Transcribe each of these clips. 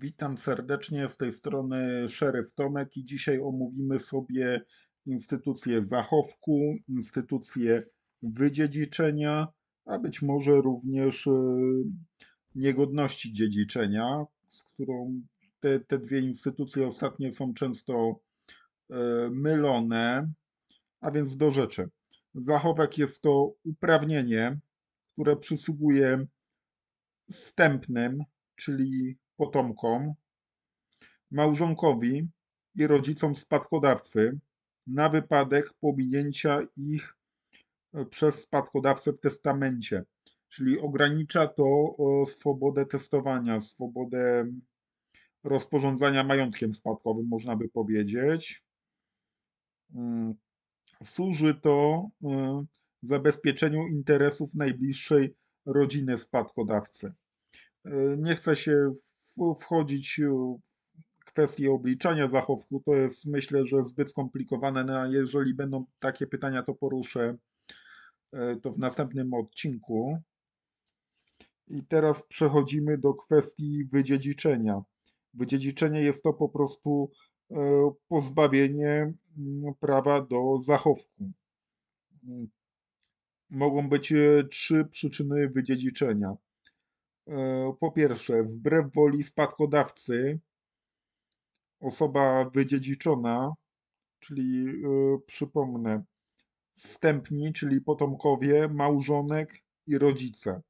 Witam serdecznie z tej strony Szeryf Tomek i dzisiaj omówimy sobie instytucję zachowku, instytucję wydziedziczenia, a być może również e, niegodności dziedziczenia, z którą te, te dwie instytucje ostatnie są często e, mylone. A więc do rzeczy. Zachowek jest to uprawnienie, które przysługuje wstępnym, czyli potomkom, małżonkowi i rodzicom spadkodawcy na wypadek pominięcia ich e, przez spadkodawcę w testamencie. Czyli ogranicza to swobodę testowania, swobodę rozporządzania majątkiem spadkowym, można by powiedzieć. Mm, służy to e, zabezpieczeniu interesów najbliższej rodziny spadkodawcy. E, nie chcę się wchodzić w kwestię obliczania zachowku. To jest myślę, że zbyt skomplikowane. No, a jeżeli będą takie pytania, to poruszę e, to w następnym odcinku. I teraz przechodzimy do kwestii wydziedziczenia. Wydziedziczenie jest to po prostu e, pozbawienie mm, prawa do zachowku. Mogą być e, trzy przyczyny wydziedziczenia. E, po pierwsze, wbrew woli spadkodawcy, osoba wydziedziczona, czyli e, przypomnę, wstępni, czyli potomkowie, małżonek i rodzice.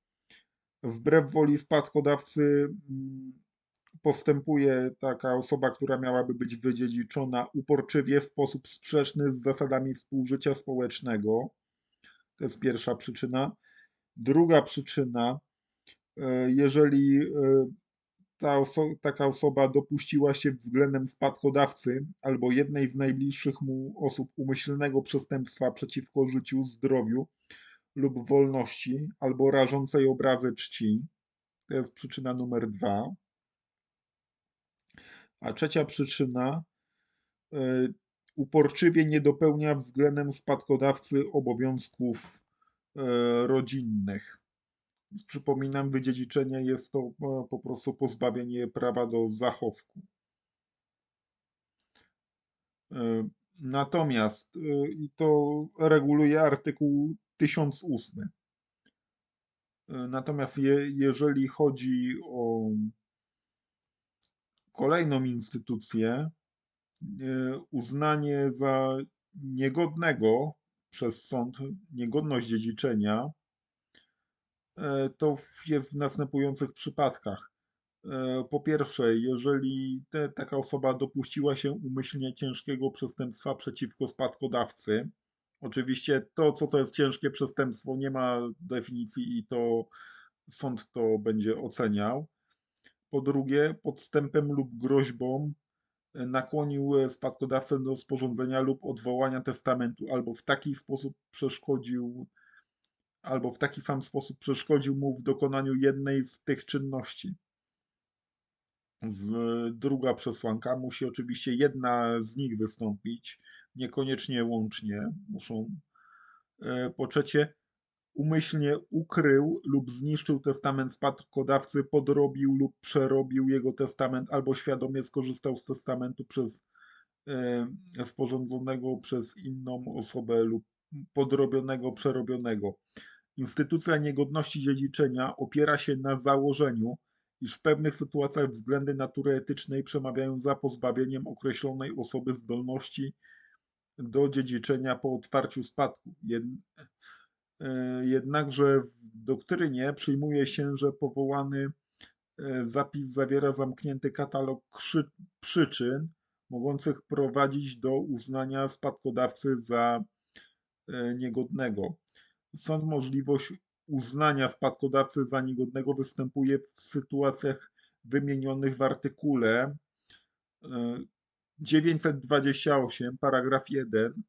Wbrew woli spadkodawcy mm, postępuje taka osoba, która miałaby być wydziedziczona uporczywie w sposób sprzeczny z zasadami współżycia społecznego. To jest pierwsza przyczyna. Druga przyczyna jeżeli e, ta oso taka osoba dopuściła się względem spadkodawcy albo jednej z najbliższych mu osób umyślnego przestępstwa przeciwko życiu, zdrowiu lub wolności albo rażącej obrazy czci. To jest przyczyna numer dwa. A trzecia przyczyna y, uporczywie nie dopełnia względem spadkodawcy obowiązków rodzinnych. Przypominam, wydziedziczenie jest to e, po prostu pozbawienie prawa do zachowku. E, natomiast e, i to reguluje artykuł 1008. Natomiast je, jeżeli chodzi o kolejną instytucję, uznanie za niegodnego przez sąd niegodność dziedziczenia to jest w następujących przypadkach. E, po pierwsze, jeżeli te, taka osoba dopuściła się umyślnie ciężkiego przestępstwa przeciwko spadkodawcy, oczywiście to, co to jest ciężkie przestępstwo, nie ma definicji i to sąd to będzie oceniał. Po drugie, podstępem lub groźbą e, nakłonił spadkodawcę do sporządzenia lub odwołania testamentu albo w taki sposób przeszkodził albo w taki sam sposób przeszkodził mu w dokonaniu jednej z tych czynności. Druga przesłanka musi oczywiście jedna z nich wystąpić, niekoniecznie łącznie muszą. E, po trzecie, umyślnie ukrył lub zniszczył testament spadkodawcy, podrobił lub przerobił jego testament, albo świadomie skorzystał z testamentu przez e, sporządzonego przez inną osobę lub podrobionego, przerobionego. Instytucja niegodności dziedziczenia opiera się na założeniu, iż w pewnych sytuacjach względy natury etycznej przemawiają za pozbawieniem określonej osoby zdolności do dziedziczenia po otwarciu spadku. E, jednakże w doktrynie przyjmuje się, że powołany e, zapis zawiera zamknięty katalog przyczyn mogących prowadzić do uznania spadkodawcy za niegodnego. Sąd możliwość uznania spadkodawcy za niegodnego występuje w sytuacjach wymienionych w artykule 928, e, paragraf 1,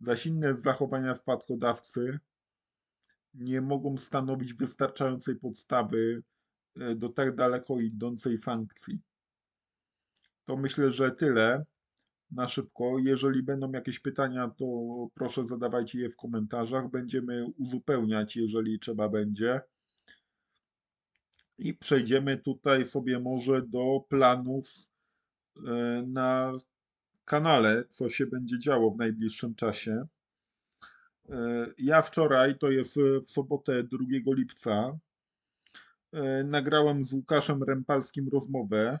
zaś inne zachowania spadkodawcy nie mogą stanowić wystarczającej podstawy e, do tak daleko idącej sankcji. To myślę, że tyle na szybko. Jeżeli będą jakieś pytania, to proszę zadawajcie je w komentarzach. Będziemy uzupełniać, jeżeli trzeba będzie. I przejdziemy tutaj sobie może do planów e, na kanale, co się będzie działo w najbliższym czasie. E, Ja wczoraj, to jest w sobotę 2 lipca, e, nagrałem z Łukaszem Rempalskim rozmowę.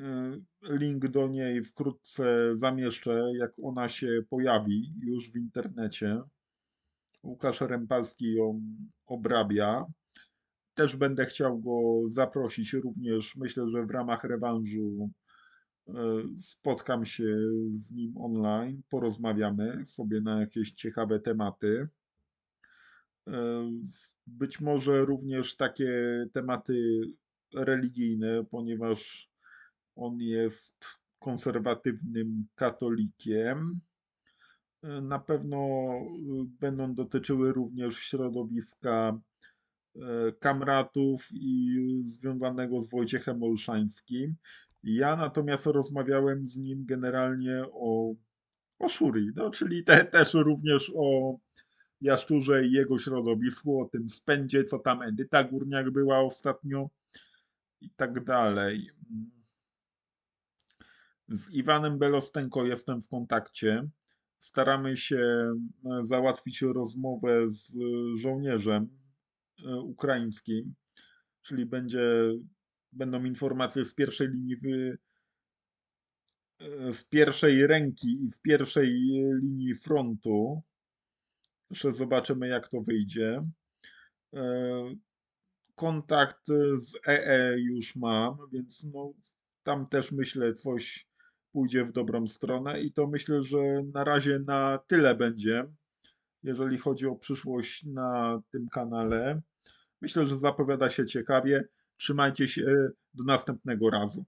E, Link do niej wkrótce zamieszczę, jak ona się pojawi już w internecie. Łukasz Rempalski ją obrabia. Też będę chciał go zaprosić również, myślę, że w ramach rewanżu e, spotkam się z nim online, porozmawiamy sobie na jakieś ciekawe tematy. E, Być może również takie tematy religijne, ponieważ on jest konserwatywnym katolikiem. E, Na pewno e, będą dotyczyły również środowiska e, kamratów i związanego z Wojciechem Olszańskim. Ja natomiast rozmawiałem z nim generalnie o, o no, czyli te, też również o Jaszczurze i jego środowisku, o tym spędzie, co tam Edyta Górniak była ostatnio i tak dalej. Z Iwanem Belostenko jestem w kontakcie. Staramy się e, załatwić rozmowę z żołnierzem e, ukraińskim, czyli będzie, będą informacje z pierwszej linii wy, e, z pierwszej ręki i z pierwszej linii frontu. Jeszcze zobaczymy, jak to wyjdzie. E, Kontakt z EE już mam, więc no, tam też myślę, coś pójdzie w dobrą stronę i to myślę, że na razie na tyle będzie, jeżeli chodzi o przyszłość na tym kanale. Myślę, że zapowiada się ciekawie. Trzymajcie się do następnego razu.